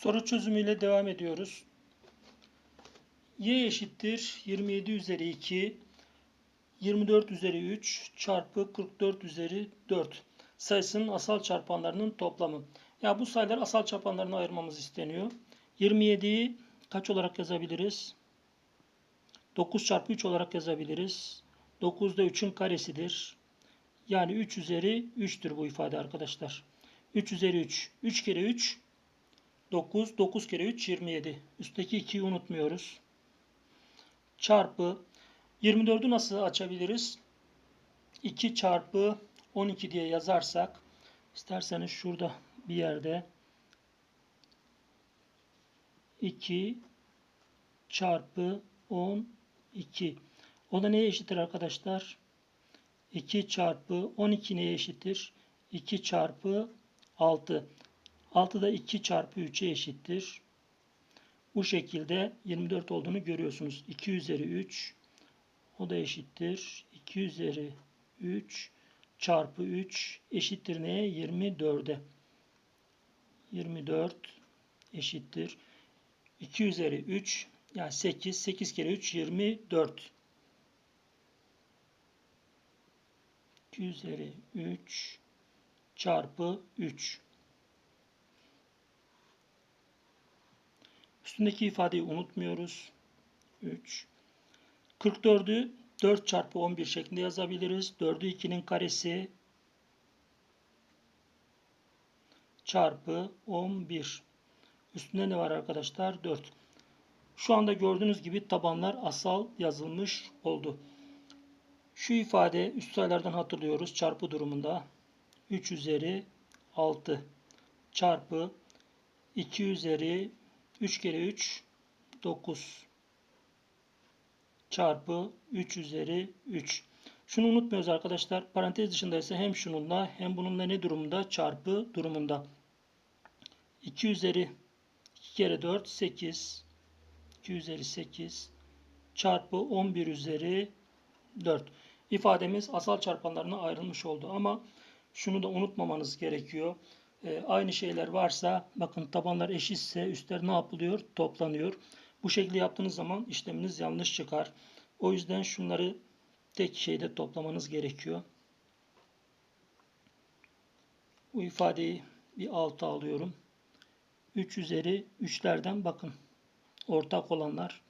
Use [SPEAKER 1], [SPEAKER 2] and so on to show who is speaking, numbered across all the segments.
[SPEAKER 1] Soru çözümüyle devam ediyoruz. y eşittir 27 üzeri 2 24 üzeri 3 çarpı 44 üzeri 4 sayısının asal çarpanlarının toplamı. Ya bu sayılar asal çarpanlarına ayırmamız isteniyor. 27'yi kaç olarak yazabiliriz? 9 çarpı 3 olarak yazabiliriz. 9 da 3'ün karesidir. Yani 3 üzeri 3'tür bu ifade arkadaşlar. 3 üzeri 3. 3 kere 3 9. 9 kere 3 27. Üstteki 2'yi unutmuyoruz. Çarpı 24'ü nasıl açabiliriz? 2 çarpı 12 diye yazarsak isterseniz şurada bir yerde 2 çarpı 12 o da neye eşittir arkadaşlar? 2 çarpı 12 neye eşittir? 2 çarpı 6. 6 da 2 çarpı 3'e eşittir. Bu şekilde 24 olduğunu görüyorsunuz. 2 üzeri 3 o da eşittir. 2 üzeri 3 çarpı 3 eşittir neye? 24'e. 24 eşittir. 2 üzeri 3 yani 8. 8 kere 3 24. 2 üzeri 3 çarpı 3. Üstündeki ifadeyi unutmuyoruz. 3. 44'ü 4 çarpı 11 şeklinde yazabiliriz. 4'ü 2'nin karesi çarpı 11. Üstünde ne var arkadaşlar? 4. Şu anda gördüğünüz gibi tabanlar asal yazılmış oldu. Şu ifade üst sayılardan hatırlıyoruz çarpı durumunda. 3 üzeri 6 çarpı 2 üzeri 3 kere 3 9 çarpı 3 üzeri 3. Şunu unutmuyoruz arkadaşlar. Parantez dışında ise hem şununla hem bununla ne durumunda? Çarpı durumunda. 2 üzeri 2 kere 4 8 2 üzeri 8 çarpı 11 üzeri 4. İfademiz asal çarpanlarına ayrılmış oldu ama şunu da unutmamanız gerekiyor. E, aynı şeyler varsa bakın tabanlar eşitse üstler ne yapılıyor? Toplanıyor. Bu şekilde yaptığınız zaman işleminiz yanlış çıkar. O yüzden şunları tek şeyde toplamanız gerekiyor. Bu ifadeyi bir alta alıyorum. 3 üzeri 3'lerden bakın. Ortak olanlar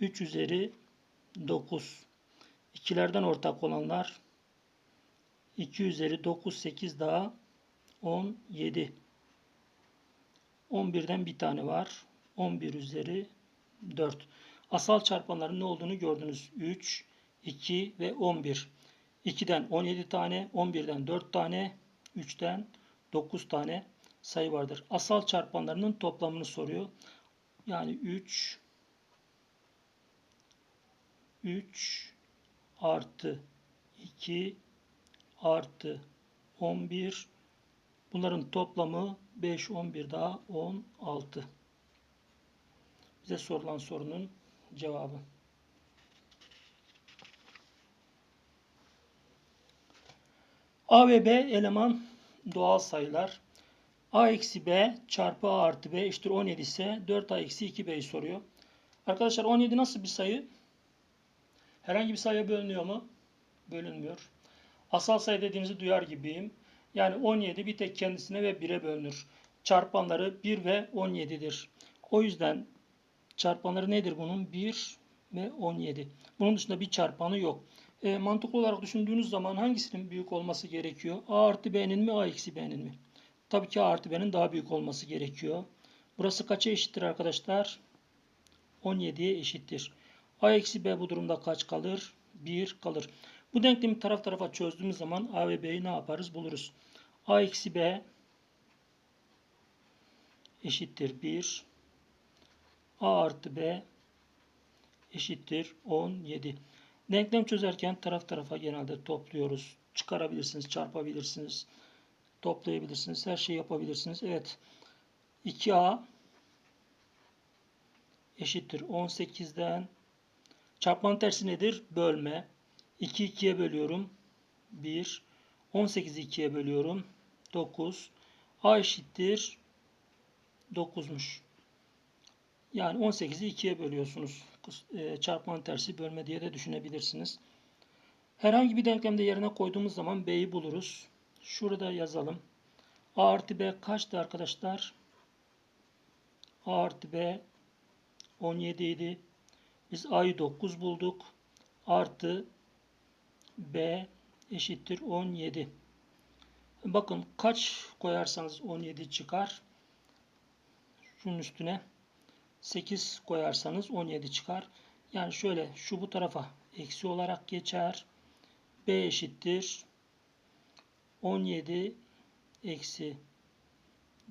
[SPEAKER 1] 3 üzeri 9. İkilerden ortak olanlar 2 üzeri 9 8 daha 17. 11'den bir tane var. 11 üzeri 4. Asal çarpanların ne olduğunu gördünüz. 3, 2 ve 11. 2'den 17 tane, 11'den 4 tane, 3'ten 9 tane sayı vardır. Asal çarpanlarının toplamını soruyor. Yani 3 3 artı 2 artı 11 bunların toplamı 5 11 daha 16 bize sorulan sorunun cevabı A ve B eleman doğal sayılar A eksi B çarpı A artı B eşittir 17 ise 4A eksi 2B'yi soruyor. Arkadaşlar 17 nasıl bir sayı? Herhangi bir sayıya bölünüyor mu? Bölünmüyor. Asal sayı dediğinizi duyar gibiyim. Yani 17 bir tek kendisine ve 1'e bölünür. Çarpanları 1 ve 17'dir. O yüzden çarpanları nedir bunun? 1 ve 17. Bunun dışında bir çarpanı yok. E, mantıklı olarak düşündüğünüz zaman hangisinin büyük olması gerekiyor? A artı B'nin mi A eksi B'nin mi? Tabii ki A artı B'nin daha büyük olması gerekiyor. Burası kaça eşittir arkadaşlar? 17'ye eşittir. A eksi B bu durumda kaç kalır? 1 kalır. Bu denklemi taraf tarafa çözdüğümüz zaman A ve B'yi ne yaparız? Buluruz. A eksi B eşittir 1. A artı B eşittir 17. Denklem çözerken taraf tarafa genelde topluyoruz. Çıkarabilirsiniz, çarpabilirsiniz, toplayabilirsiniz, her şeyi yapabilirsiniz. Evet. 2A eşittir 18'den çarpmanın tersi nedir? Bölme. 2 2'ye bölüyorum. 1. 18'i 2'ye bölüyorum. 9. A eşittir 9'muş. Yani 18'i 2'ye bölüyorsunuz. E, Çarpmanın tersi bölme diye de düşünebilirsiniz. Herhangi bir denklemde yerine koyduğumuz zaman B'yi buluruz. Şurada yazalım. A artı B kaçtı arkadaşlar? A artı B 17 idi. Biz A'yı 9 bulduk. Artı B eşittir 17. Bakın kaç koyarsanız 17 çıkar. Şunun üstüne 8 koyarsanız 17 çıkar. Yani şöyle şu bu tarafa eksi olarak geçer. B eşittir 17 eksi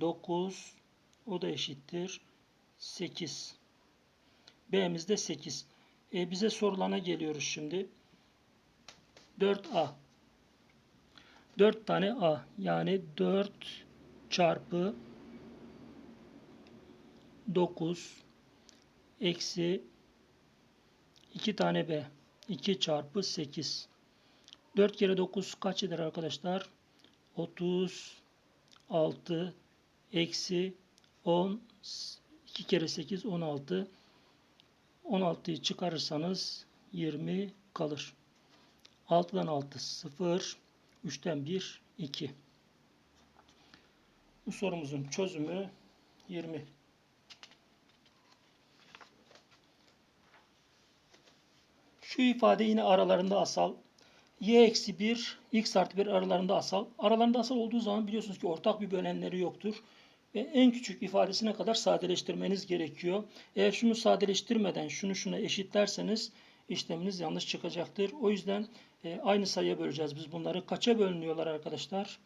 [SPEAKER 1] 9 o da eşittir 8. B'miz de 8. E, bize sorulana geliyoruz şimdi. 4A. 4 tane A. Yani 4 çarpı 9 eksi 2 tane B. 2 çarpı 8. 4 kere 9 kaç eder arkadaşlar? 36 eksi 10 2 kere 8 16 16'yı çıkarırsanız 20 kalır. 6'dan 6 0 3'ten 1 2 Bu sorumuzun çözümü 20. Şu ifade yine aralarında asal. y eksi 1, x artı 1 aralarında asal. Aralarında asal olduğu zaman biliyorsunuz ki ortak bir bölenleri yoktur. Ve en küçük ifadesine kadar sadeleştirmeniz gerekiyor. Eğer şunu sadeleştirmeden şunu şuna eşitlerseniz işleminiz yanlış çıkacaktır. O yüzden e, aynı sayıya böleceğiz biz bunları. Kaça bölünüyorlar arkadaşlar?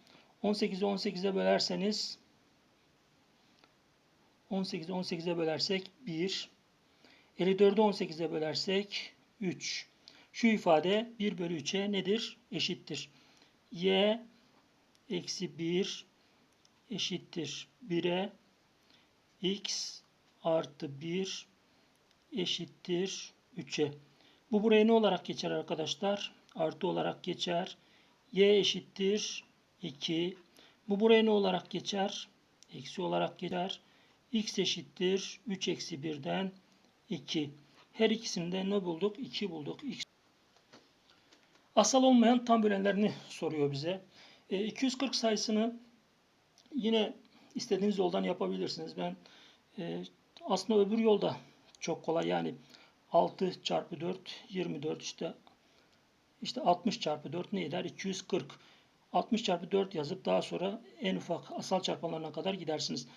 [SPEAKER 1] 18'i 18'e bölerseniz 18'i 18'e bölersek 1. 54'ü 18'e bölersek 3. Şu ifade 1 bölü 3'e nedir? Eşittir. y eksi 1 eşittir 1'e x artı 1 eşittir 3'e. Bu buraya ne olarak geçer arkadaşlar? Artı olarak geçer. y eşittir 2. Bu buraya ne olarak geçer? Eksi olarak geçer. x eşittir 3 eksi 1'den 2. Her ikisinde ne bulduk? 2 bulduk. X. Asal olmayan tam bölenlerini soruyor bize. E, 240 sayısını yine istediğiniz yoldan yapabilirsiniz. Ben e, aslında öbür yolda çok kolay. Yani 6 çarpı 4 24 işte işte 60 çarpı 4 ne eder? 240. 60 çarpı 4 yazıp daha sonra en ufak asal çarpanlarına kadar gidersiniz.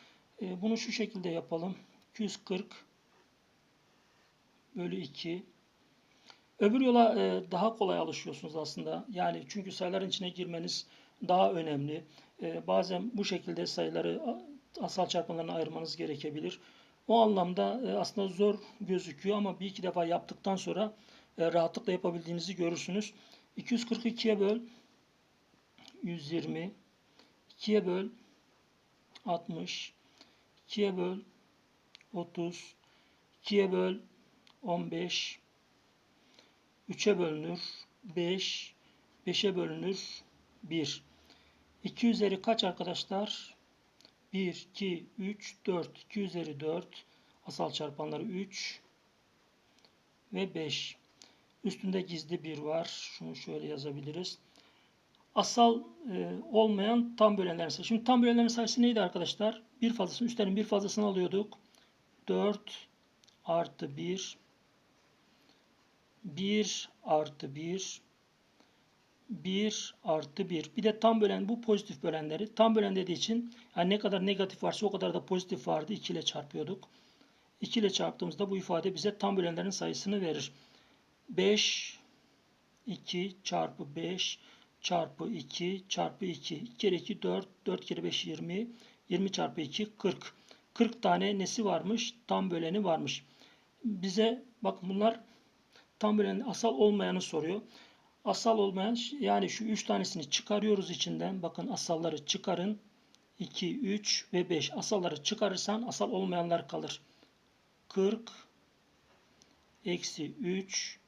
[SPEAKER 1] E, bunu şu şekilde yapalım. 240 bölü 2. Öbür yola e, daha kolay alışıyorsunuz aslında. Yani çünkü sayıların içine girmeniz daha önemli. E, bazen bu şekilde sayıları asal çarpanlarına ayırmanız gerekebilir. O anlamda e, aslında zor gözüküyor ama bir iki defa yaptıktan sonra rahatlıkla yapabildiğinizi görürsünüz. 242'ye böl 120 2'ye böl 60 2'ye böl 30 2'ye böl 15 3'e bölünür 5 5'e bölünür 1 2 üzeri kaç arkadaşlar? 1, 2, 3, 4. 2 üzeri 4. Asal çarpanları 3 ve 5. Üstünde gizli 1 var. Şunu şöyle yazabiliriz. Asal e, olmayan tam bölenlerin sayısı. Şimdi tam bölenlerin sayısı neydi arkadaşlar? Bir fazlasını, üstlerin bir fazlasını alıyorduk. 4 artı 1 1 artı 1 1 artı 1. Bir de tam bölen bu pozitif bölenleri. Tam bölen dediği için yani ne kadar negatif varsa o kadar da pozitif vardı. 2 ile çarpıyorduk. 2 ile çarptığımızda bu ifade bize tam bölenlerin sayısını verir. 5 2 çarpı 5 çarpı 2 çarpı 2. 2 kere 2 4. 4 kere 5 20. 20 çarpı 2 40. 40 tane nesi varmış? Tam böleni varmış. Bize bakın bunlar tam bölen asal olmayanı soruyor. Asal olmayan yani şu 3 tanesini çıkarıyoruz içinden. Bakın asalları çıkarın. 2, 3 ve 5. Asalları çıkarırsan asal olmayanlar kalır. 40 eksi 3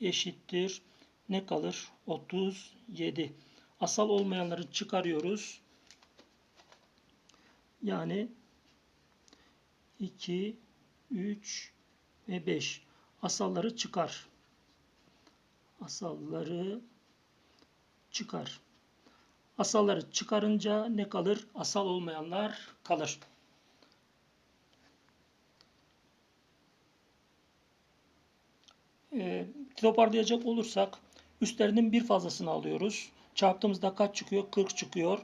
[SPEAKER 1] eşittir. Ne kalır? 37. Asal olmayanları çıkarıyoruz. Yani 2, 3 ve 5. Asalları çıkar. Asalları çıkar. Asalları çıkarınca ne kalır? Asal olmayanlar kalır. Toparlayacak olursak üstlerinin bir fazlasını alıyoruz. Çarptığımızda kaç çıkıyor? 40 çıkıyor.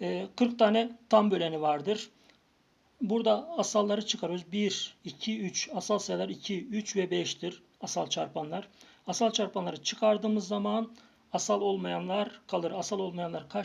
[SPEAKER 1] Ee, 40 tane tam böleni vardır. Burada asalları çıkarıyoruz. 1, 2, 3. Asal sayılar 2, 3 ve 5'tir. Asal çarpanlar. Asal çarpanları çıkardığımız zaman asal olmayanlar kalır. Asal olmayanlar kaç